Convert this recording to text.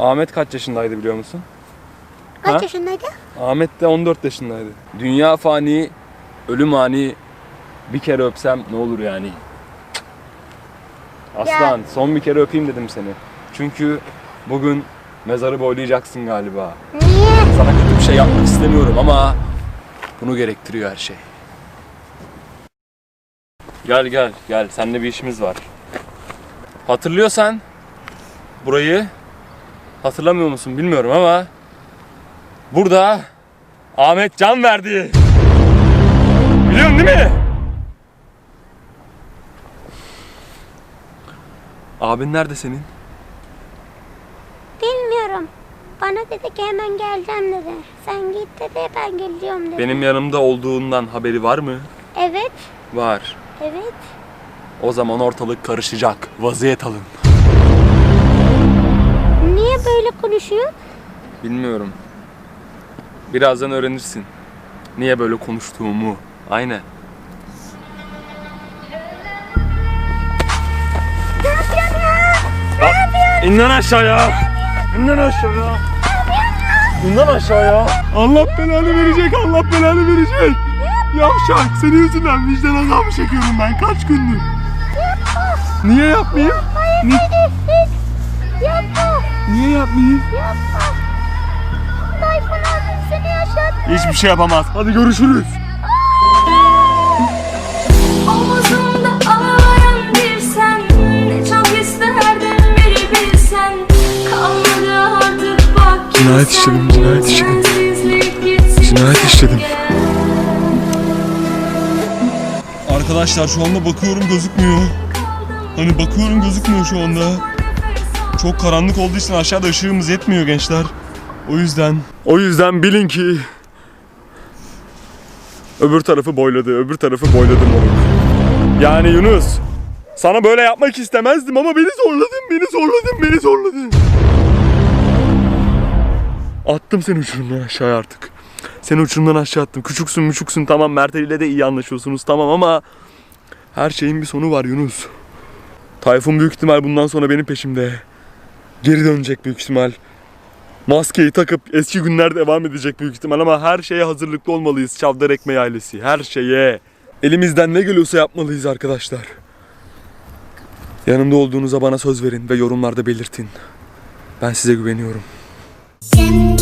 Ahmet kaç yaşındaydı biliyor musun? Kaç Ha? yaşındaydı? Ahmet de 14 yaşındaydı. Dünya fani, ölüm ani. Bir kere öpsem ne olur yani? Aslan, son bir kere öpeyim dedim seni. Çünkü bugün mezarı boylayacaksın galiba. Niye? Sana kötü bir şey yapmak istemiyorum ama bunu gerektiriyor her şey. Gel gel gel seninle bir işimiz var. Hatırlıyorsan burayı hatırlamıyor musun bilmiyorum ama burada Ahmet can verdi. Biliyorsun değil mi? Abin nerede senin? Bilmiyorum. Bana dedi ki hemen geleceğim dedi. Sen git dedi ben geleceğim dedi. Benim yanımda olduğundan haberi var mı? Evet. Var. Evet. O zaman ortalık karışacak. Vaziyet alın. Böyle konuşuyor? Bilmiyorum. Birazdan öğrenirsin. Niye böyle konuştuğumu. Aynen. Ne yapıyorsun ya? Ne yapıyorsun? İn lan aşağıya. İn lan aşağıya. İn lan aşağıya. Allah belanı verecek. Allah belanı verecek. Yavşak. Senin yüzünden vicdan azabı çekiyorum ben kaç gündür. Niye yapmayayım? Ni- Yapma. Niye yapmayayım? Yapma. Tayfun abi seni yaşattı. Hiçbir şey yapamaz. Hadi görüşürüz. Omuzumda ağlayan bir sen Ne çok isterdim biri bilsen Kalmadı artık bak Cinayet işledim, cinayet işledim. Cinayet işledim. Arkadaşlar şu anda bakıyorum gözükmüyor. Hani bakıyorum gözükmüyor şu anda. Çok karanlık olduğu için aşağıda ışığımız yetmiyor gençler. O yüzden. O yüzden bilin ki öbür tarafı boyladı, öbür tarafı boyladı moruk. Yani Yunus, sana böyle yapmak istemezdim ama beni zorladın, beni zorladın, beni zorladın. Attım seni uçurumdan aşağıya artık. Seni uçurumdan aşağı attım. Küçüksün müçüksün tamam Mert ile de iyi anlaşıyorsunuz tamam ama her şeyin bir sonu var Yunus. Tayfun büyük ihtimal bundan sonra benim peşimde. Geri dönecek büyük ihtimal. Maskeyi takıp eski günler devam edecek büyük ihtimal ama her şeye hazırlıklı olmalıyız Çavdar Ekmeği ailesi. Her şeye. Elimizden ne geliyorsa yapmalıyız arkadaşlar. Yanımda olduğunuza bana söz verin ve yorumlarda belirtin. Ben size güveniyorum. Sen